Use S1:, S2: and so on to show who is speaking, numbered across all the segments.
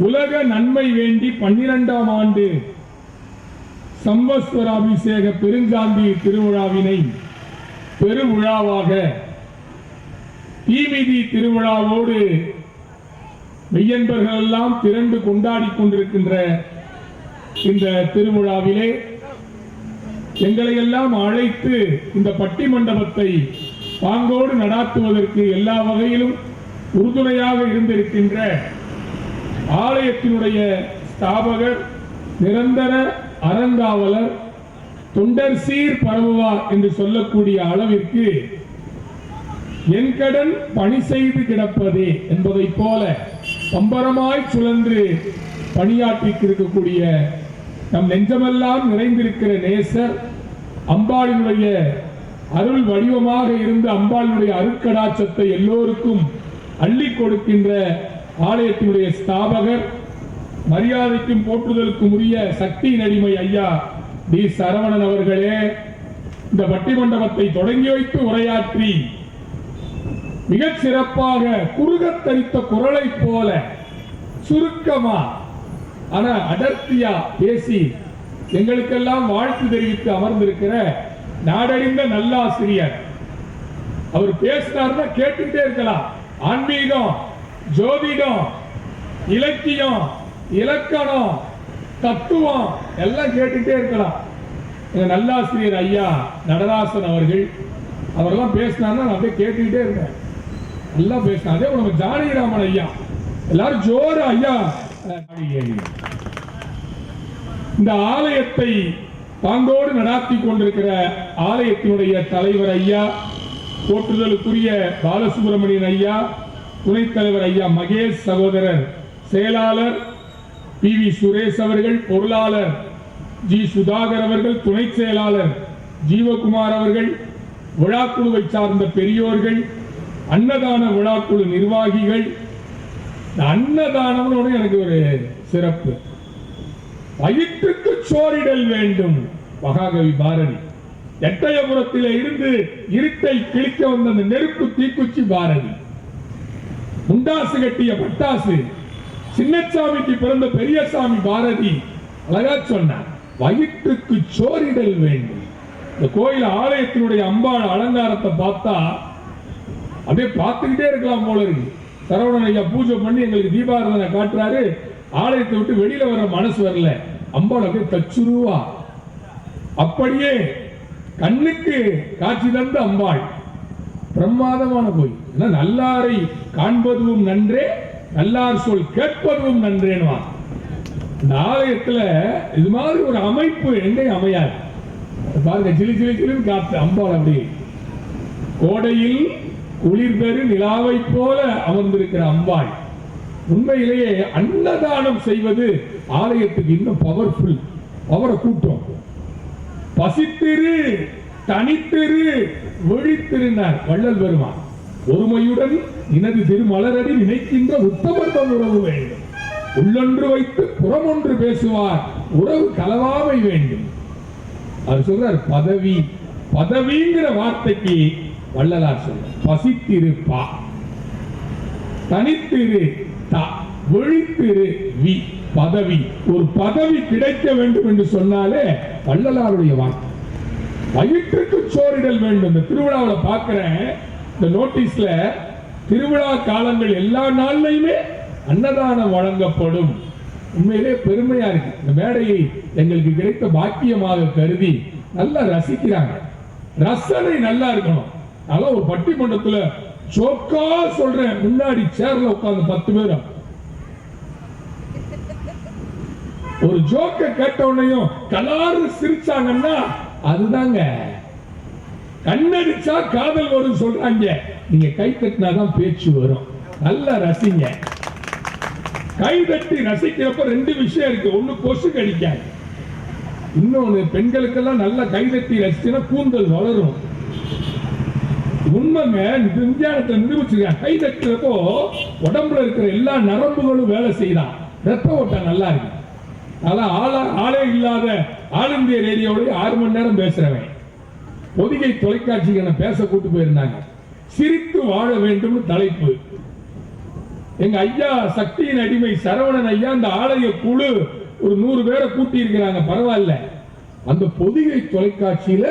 S1: உலக நன்மை வேண்டி பன்னிரெண்டாம் ஆண்டு சம்பஸ்வராபிஷேக பெருஞ்சாந்தி திருவிழாவினை பெருவிழாவாக தீமிதி திருவிழாவோடு மெய்யன்பர்கள் எல்லாம் திரண்டு கொண்டாடி கொண்டிருக்கின்ற இந்த திருவிழாவிலே எங்களை எல்லாம் அழைத்து இந்த பட்டி மண்டபத்தை பாங்கோடு நடாத்துவதற்கு எல்லா வகையிலும் உறுதுணையாக இருந்திருக்கின்ற ஆலயத்தினுடைய ஸ்தாபகர் நிரந்தர அறங்காவலர் தொண்டர் சீர் பரவுவார் என்று சொல்லக்கூடிய அளவிற்கு என் கடன் பணி செய்து கிடப்பதே என்பதைப் போல பம்பரமாய் சுழன்று பணியாற்றிக்கிருக்கக்கூடிய நம் நெஞ்சமெல்லாம் நிறைந்திருக்கிற நேசர் அம்பாளினுடைய அருள் வடிவமாக இருந்து அம்பாளினுடைய அருட்கடாச்சத்தை எல்லோருக்கும் அள்ளி கொடுக்கின்ற ஆலயத்தினுடைய ஸ்தாபகர் மரியாதைக்கும் போற்றுதலுக்கும் உரிய சக்தி நடிமை ஐயா டி. சரவணன் அவர்களே இந்த வட்டி மண்டபத்தை தொடங்கி வைத்து உரையாற்றி மிகச் சிறப்பாக குறுகத்தரித்த குரலை போல சுருக்கமா ஆனா அடர்த்தியா பேசி எங்களுக்கெல்லாம் வாழ்த்து தெரிவித்து அமர்ந்திருக்கிற நாடறிந்த நல்லாசிரியர். அவர் பேசினார்னா கேட்டுட்டே இருக்கலாம். ஆன்மீகம் ஜோதிடம் இலக்கியம் இலக்கணம் தத்துவம் எல்லாம் கேட்டுட்டே இருக்கலாம். நல்லாசிரியர் ஐயா நடராசன் அவர்கள் அவரெல்லாம் பேசினார்னா நான் அப்படியே கேட்டுக்கிட்டே இருக்கேன் நல்லா பேசினா அதே நம்ம ஜானகிராமன் ஐயா. எல்லாரும் ஜோர ஐயா இந்த ஆலயத்தை பாங்கோடு நடாத்தி கொண்டிருக்கிற ஆலயத்தினுடைய தலைவர் ஐயா போற்றுதலுக்குரிய பாலசுப்ரமணியன் ஐயா துணைத் தலைவர் ஐயா மகேஷ் சகோதரர் செயலாளர் பி வி சுரேஷ் அவர்கள் பொருளாளர் ஜி சுதாகர் அவர்கள் துணை செயலாளர் ஜீவகுமார் அவர்கள் விழாக்குழுவை சார்ந்த பெரியோர்கள் அன்னதான விழாக்குழு நிர்வாகிகள். இந்த அன்னதானம்னு எனக்கு ஒரு சிறப்பு. வயிற்றுக்கு சோறிடல் வேண்டும் மகாகவி பாரதி. எட்டயபுரத்திலே இருந்து இருட்டை கிழிக்க வந்த அந்த நெருப்பு தீக்குச்சி பாரதி. முண்டாசு கட்டிய பட்டாசு. சின்னசாமிக்கு பிறந்த பெரியசாமி பாரதி அழகா சொன்னார் வயிற்றுக்கு சோறிடல் வேண்டும். இந்த கோயில் ஆலயத்தினுடைய அம்பாள் அலங்காரத்தை பார்த்தா அப்படியே பார்த்துக்கிட்டே இருக்கலாம் போல இருக்கு. சரவணன் ஐயா பூஜை பண்ணி எங்களுக்கு தீபாரதனை காட்டுறாரு. ஆலயத்தை விட்டு வெளியில வர மனசு வரல. அம்பாள் அப்படியே தச்சுருவா. அப்படியே கண்ணுக்கு காட்சி தந்த அம்பாள். பிரமாதமான கோயில். ஏன்னா நல்லாரை காண்பதும் நன்றே நல்லார் சொல் கேட்பதும் நன்றேனுவான் இந்த ஆலயத்துல இது மாதிரி ஒரு அமைப்பு எங்கே அமையாது. பாருங்க சிலி சிலி சிலின்னு காத்து அம்பாள் அப்படி கோடையில் குளிர் பெரு நிலாவை போல அமர்ந்திருக்கிற அம்பாள். உண்மையிலேயே அன்னதானம் செய்வது ஆலயத்துக்கு இன்னும் பவர்ஃபுல் பவரை கூட்டம் பசித்திரு தனித்திரு விழித்திருந்தார். வள்ளல் பெருமான். ஒருமையுடன் இனது திருமலரடி நினைக்கின்ற உத்தமர்தம் உறவு வேண்டும். உள்ளொன்று வைத்து புறமொன்று பேசுவார். உறவு கலவாமை வேண்டும். அவர் சொல்றார் பதவி பதவிங்கிற வார்த்தைக்கு வள்ளலார் சொல்றார் பசித்திருப்பா. தனித்திரு த விழித்திரு வி பதவி. ஒரு பதவி கிடைக்க வேண்டும் என்று சொன்னாலே வள்ளலாருடைய வார்த்தை வயிற்றுக்கு சோறிடல் வேண்டும். இந்த திருவிழாவில் பார்க்கிறேன் இந்த நோட்டீஸ்ல திருவிழா காலங்கள் எல்லா நாள்லையுமே அன்னதானம் வழங்கப்படும். உண்மையிலே பெருமையா இருக்கு. இந்த மேடையை எங்களுக்கு கிடைத்த பாக்கியமாக கருதி நல்லா ரசிக்கிறாங்க. ரசனை நல்லா இருக்கணும். அதெல்லாம் ஒரு பட்டிமன்றத்தில் சோக்கா சொல்றேன். முன்னாடி சேர்ல உட்கார்ந்து பத்து பேரும் ஒரு ஜோக்க கேட்ட உடனேயும் கலாறு சிரிச்சாங்கன்னா அதுதாங்க. கண்ணடிச்சா காதல் வரும் சொல்றாங்க. நீங்க கை தட்டினாதான் பேச்சு வரும். நல்லா ரசிங்க. கை தட்டி ரசிக்கிறப்ப ரெண்டு விஷயம் இருக்கு. ஒண்ணு கொசு கடிக்காது. இன்னொன்னு பெண்களுக்கெல்லாம் நல்லா கை தட்டி ரசிச்சுன்னா கூந்தல் வளரும். உண்மைங்க விஞ்ஞானத்தை நிரூபிச்சிருக்காங்க. கை தட்டுறப்போ உடம்புல இருக்கிற எல்லா நரம்புகளும் வேலை செய்யலாம் ரத்த ஓட்டம் நல்லா இருக்கு. அதான் ஆளா ஆளே இல்லாத ஆல் இந்திய ரேடியோவில் ஆறு மணி நேரம் பேசுறவன். பொதிகை தொலைக்காட்சிக்கு என்ன பேச கூட்டு போயிருந்தாங்க. சிரித்து வாழ வேண்டும் தலைப்பு. எங்க ஐயா சக்தியின் அடிமை சரவணன் ஐயா அந்த ஆலய குழு ஒரு நூறு பேரை கூட்டி இருக்கிறாங்க. பரவாயில்ல. அந்த பொதிகை தொலைக்காட்சியில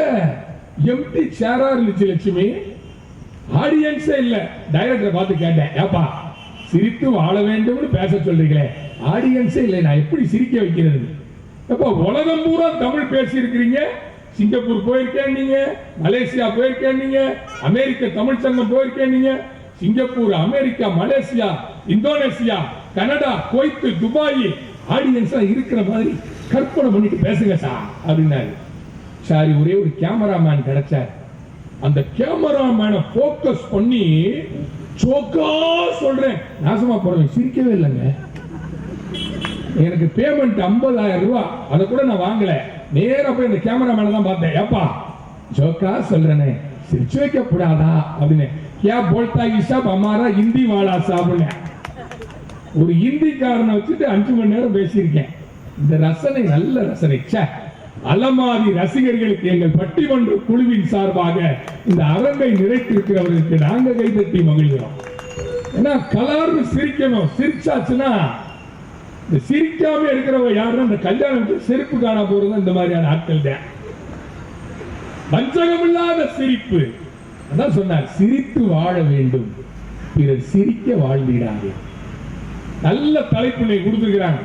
S1: எம்டி சேரா இருந்துச்சு லட்சுமி. ஆடியன்ஸே இல்ல. டைரக்டரை பார்த்து கேட்டேன். ஏப்பா சிரித்து வாழ வேண்டும்னு பேச சொல்றீங்களே. ஆடியன்ஸே இல்லை நான் எப்படி சிரிக்க வைக்கிறது? எப்ப உலகம் பூரா தமிழ் பேசி இருக்கிறீங்க சிங்கப்பூர் போயிருக்கேன் நீங்க மலேசியா போயிருக்கேன் நீங்க அமெரிக்க தமிழ் சங்கம் போயிருக்கேன் நீங்க Singapore America Malaysia Indonesia Canada Kuwait Dubai ஆடியன்ஸா இருக்கிற மாதிரி கற்பனை பண்ணிட்டு பேசுங்க சார் அப்படின்னாரு. சாரி ஒரே ஒரு கேமராமேன் கிடைச்சார். அந்த கேமராமேனை ஃபோக்கஸ் பண்ணி சோக்கா சொல்றேன். நாசமா போறேன் சிரிக்கவே இல்லைங்க. எனக்கு பேமெண்ட் 50000 ரூபாய் அதை கூட நான் வாங்கல. நேரா போய் கேமரா மேலே தான் பார்த்தேன். ஏப்பா ஜோக்கா சொல்றேனே. சிரிச்சு வைக்க கூடாதா அப்படின்னு. ஏன் போல்டா இஷாப் அமாரா ஹிந்தி வாழா சாப்பிடுங்க ஒரு இந்திக்காரனை வச்சுட்டு அஞ்சு மணி நேரம் பேசியிருக்கேன். இந்த ரசனை நல்ல ரசனை. ச்சே. அலமாரி ரசிகர்களுக்கு எங்கள் பட்டிமன்ற குழுவின் சார்பாக இந்த அரங்கை நிறைத்திருக்கிறவர்களுக்கு நாங்க கைதட்டி மகிழ்கிறோம். ஏன்னா கலார்னு சிரிக்கணும். சிரிச்சாச்சுன்னா இந்த சிரிக்காம இருக்கிறவங்க யாருன்னா இந்த கல்யாணத்துக்கு செருப்பு காண போறது இந்த மாதிரியான ஆட்கள் தான். வஞ்சகம் இல்லாத சிரிப்பு. அதான் சொன்னார் சிரித்து வாழ வேண்டும். பிறர் சிரிக்க வாழ்ந்திடாதே. நல்ல தலைப்பினை கொடுத்துருக்கிறாங்க.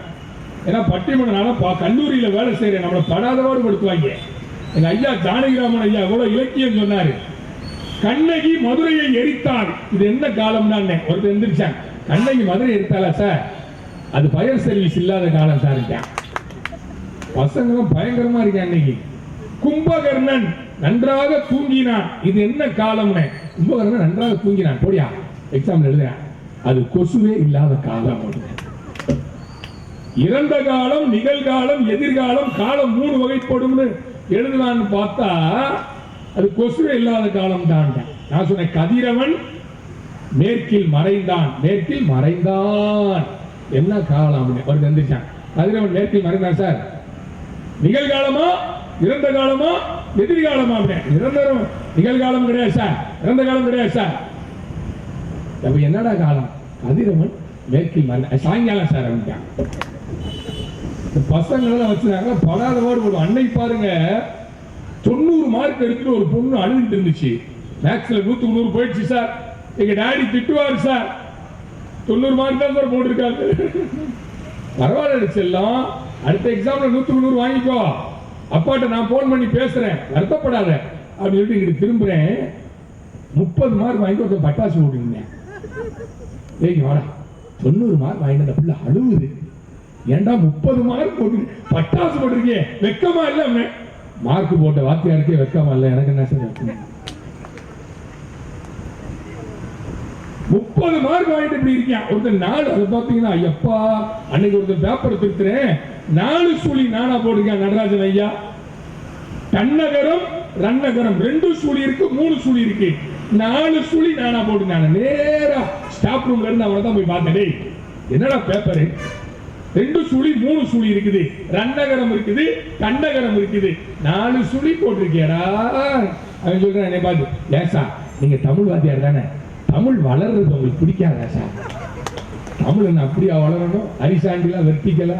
S1: ஏன்னா பட்டிமன்றனால பா கல்லூரியில வேலை செய்யறேன். நம்மளை படாதவாடு படுத்துவாங்க. எங்க ஐயா ஜானகிராமன் ஐயா எவ்வளவு இலக்கியம் சொன்னாரு. கண்ணகி மதுரையை எரித்தாள் இது என்ன காலம் தான் ஒருத்தர் எந்திரிச்சான் கண்ணகி மதுரை எரித்தாளா சார்? அது ஃபயர் சர்வீஸ் இல்லாத காலம் சார் இருக்கேன் பசங்களும் பயங்கரமா இருக்கேன் அன்னைக்கு? கும்பகர்ணன் நன்றாக தூங்கினான். இது என்ன காலம்னு? கும்பகர்ணன் நன்றாக தூங்கினான். போடியா? எக்ஸாம் எழுதுறேன். அது கொசுவே இல்லாத காலம் இறந்த காலம் நிகழ்காலம் எதிர்காலம் காலம் மூணு வகைப்படும்னு எழுதலான்னு பார்த்தா அது கொசுவே இல்லாத காலம் தான் நான் சொன்னேன் கதிரவன் மேற்கில் மறைந்தான். மேற்கில் மறைந்தான். என்ன காலம் அப்படின்னு அவர் எந்திரிச்சான் கதிரவன் மேற்கில் மறைந்தான் சார். நிகழ்காலமா? இறந்த காலமா? எதிர்காலமா அப்படின்னு. நிரந்தரம். நிகழ்காலம் கிடையாது சார். இறந்த காலம் கிடையாது சார். அப்ப என்னடா காலம்? கதிரவன் மேற்கில் மறை சாயங்காலம் சார் அப்படின்ட்டான். பசங்களை பசங்களெல்லாம் வச்சுனாங்க படாத பாடு அன்னை பாருங்க. மார்க் எடுத்துட்டு ஒரு பொண்ணு அழுதுட்டு இருந்துச்சு. மேக்ஸ்ல நூத்துக்கு நூறு போயிடுச்சு சார் எங்க டாடி திட்டுவாரு சார் தொண்ணூறு மார்க் தான் சார் போட்டிருக்காங்க. பரவாயில்ல நினைச்செல்லாம் அடுத்த எக்ஸாம்ல நூத்துக்கு நூறு வாங்கிக்கோ. அப்பாட்ட நான் போன் பண்ணி பேசுறேன். வருத்தப்படாத. அப்படின்னு சொல்லிட்டு இங்கிட்டு திரும்புறேன். முப்பது மார்க் வாங்கி ஒருத்தர் பட்டாசு போட்டுருந்தேன் ஏய் வாடா. தொண்ணூறு மார்க் வாங்கிட்டு அந்த பிள்ளை அழுவுது. ஏன்டா முப்பது மார்க் போட்டு பட்டாசு போட்டிருக்கே வெக்கமா இல்லை மார்க் போட்ட வாத்தியாருக்கே வெக்கமா இல்ல எனக்கு என்ன சார்? முப்பது மார்க் வாங்கிட்டு இப்படி இருக்கேன் ஒருத்தர் நாலு அதை பார்த்தீங்கன்னா எப்பா அன்னைக்கு ஒருத்தர் பேப்பர் திருத்துறேன் நாலு சுழி நானா போட்டிருக்கேன் நடராஜன் ஐயா. தன்னகரம் ரன்னகரம் ரெண்டு சுழி இருக்கு மூணு சுழி இருக்கு. நாலு சுழி நானா போட்டிருந்தாங்க நேரா ஸ்டாப் ரூம்ல இருந்து அவனை தான் போய் பார்த்தேன். என்னடா பேப்பரு ரெண்டு சுழி மூணு சுழி இருக்குது. ரன்னகரம் இருக்குது கண்டகரம் இருக்குது. நாலு சுழி போட்டிருக்கியடா? அவன் சொல்றான் என்னை பார்த்து ஏசா நீங்க தமிழ் வாத்தியார் தானே? தமிழ் வளர்றது உங்களுக்கு பிடிக்காதா சார் தமிழ் என்ன அப்படியா வளரணும்? அரிசாண்டிலாம் வெர்டிக்கலா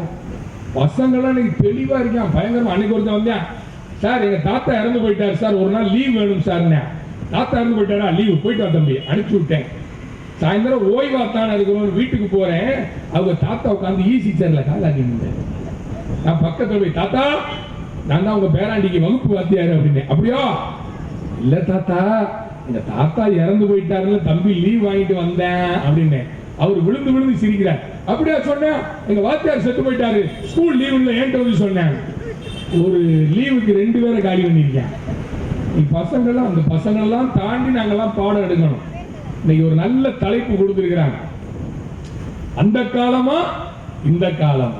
S1: பசங்களாம் இன்னைக்கு தெளிவா இருக்கான். பயங்கரமா அன்னைக்கு ஒருத்தன் வந்தேன். சார் எங்க தாத்தா இறந்து போயிட்டார் சார் ஒரு நாள் லீவ் வேணும் சார்னே தாத்தா இறந்து போயிட்டாரா? லீவ் போயிட்டு வா தம்பி. அனுப்பிச்சு விட்டேன். சாயந்தரம் ஓய்வாத்தான் இருக்கிறோம் வீட்டுக்கு போறேன். அவங்க தாத்தா உட்காந்து ஈசி சேர்ல காலாடி நான் பக்கத்துல போய் தாத்தா நான் தான் உங்க பேராண்டிக்கு வகுப்பு வாத்தியாரு அப்படின்னு அப்படியா? இல்ல தாத்தா எங்க தாத்தா இறந்து போயிட்டாருல தம்பி லீவ் வாங்கிட்டு வந்தேன் அப்படின்னு அவர் விழுந்து விழுந்து சிரிக்கிறார். அப்படியா? சொன்னேன். எங்க வாத்தியார் செத்து போயிட்டாரு. ஸ்கூல் லீவ் இல்ல ஏன்ட்டு வந்து சொன்னேன். ஒரு லீவுக்கு ரெண்டு பேரை காலி பண்ணியிருக்கேன். நீ பசங்கள்லாம் அந்த பசங்கள்லாம் தாண்டி நாங்கெல்லாம் பாடம் எடுக்கணும். இன்னைக்கு ஒரு நல்ல தலைப்பு கொடுத்திருக்கிறாங்க. அந்த காலமா இந்த காலம்.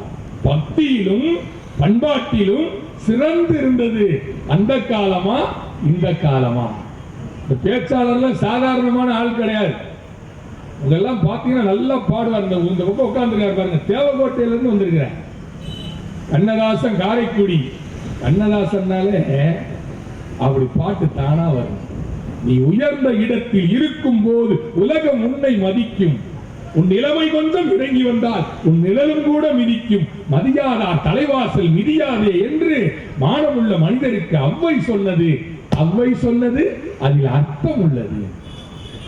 S1: பக்தியிலும் பண்பாட்டிலும் சிறந்து இருந்தது. அந்த காலமா இந்த காலமா. இந்த பேச்சாளர்லாம் சாதாரணமான ஆள் கிடையாது. இதெல்லாம் பார்த்தீங்கன்னா நல்லா பாடுவார். இந்த இந்த பக்கம் உட்காந்துருக்காரு பாருங்க. தேவகோட்டையில இருந்து வந்திருக்கிறேன் கண்ணதாசன் காரைக்குடி. கண்ணதாசன்னாலே அப்படி பாட்டு தானா வரும். நீ உயர்ந்த இடத்தில் இருக்கும் போது உலகம் உன்னை மதிக்கும். உன் நிலைமை கொஞ்சம் இறங்கி வந்தால் உன் நிழலும் கூட மிதிக்கும். மதியாதா தலைவாசல் மிதியாதே என்று மானமுள்ள மனிதருக்கு அவ்வை சொன்னது. அவ்வை சொன்னது அதில் அர்த்தம் உள்ளது.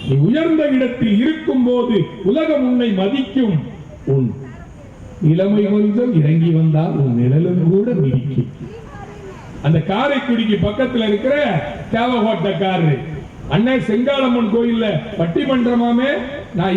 S1: நீ உயர்ந்த இடத்தில் இருக்கும் போது உலகம் உன்னை மதிக்கும். உன் நிலைமை கொஞ்சம் இறங்கி வந்தால் உன் நிழலும் கூட மிதிக்கும். அந்த காரைக்குடிக்கு பக்கத்துல இருக்கிற தேவகோட்டக்காரரு அண்ணன் செங்காலம்மன் கோயில்ல பட்டிமன்றமாமே நான்